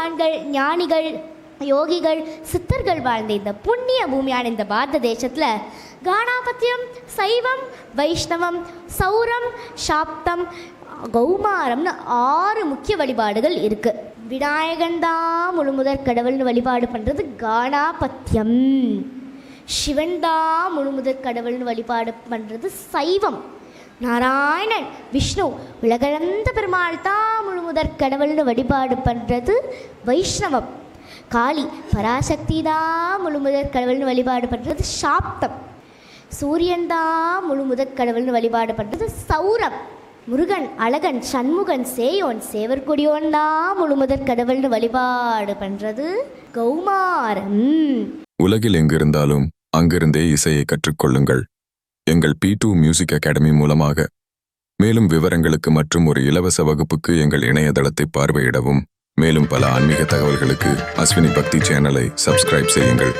மகான்கள் ஞானிகள் யோகிகள் சித்தர்கள் வாழ்ந்த இந்த புண்ணிய பூமியான இந்த பாரத தேசத்தில் கானாபத்தியம் சைவம் வைஷ்ணவம் சௌரம் சாப்தம் கௌமாரம்னு ஆறு முக்கிய வழிபாடுகள் இருக்குது விநாயகன் தான் முழுமுதற் கடவுள்னு வழிபாடு பண்ணுறது கானாபத்தியம். சிவன் தான் முழுமுதற் கடவுள்னு வழிபாடு பண்ணுறது சைவம். நாராயணன் விஷ்ணு உலகளந்த பெருமாள் தான் முழுமுதற் கடவுள்னு வழிபாடு பண்ணுறது வைஷ்ணவம். காளி பராசக்தி தான் முழுமுதற் கடவுள்னு வழிபாடு பண்ணுறது சாப்தம். சூரியன் தான் முழுமுதற் கடவுள்னு வழிபாடு பண்ணுறது சௌரம். முருகன் அழகன் சண்முகன் சேயோன் சேவற்கொடியோன் தான் முழுமுதற் கடவுள்னு வழிபாடு பண்ணுறது கௌமாரம். உலகில் எங்கிருந்தாலும் அங்கிருந்தே இசையை கற்றுக்கொள்ளுங்கள். எங்கள் பி டூ மியூசிக் அகாடமி மூலமாக. மேலும் விவரங்களுக்கு மற்றும் ஒரு இலவச வகுப்புக்கு எங்கள் இணையதளத்தை பார்வையிடவும். மேலும் பல ஆன்மீக தகவல்களுக்கு அஸ்வினி பக்தி சேனலை சப்ஸ்கிரைப் செய்யுங்கள்.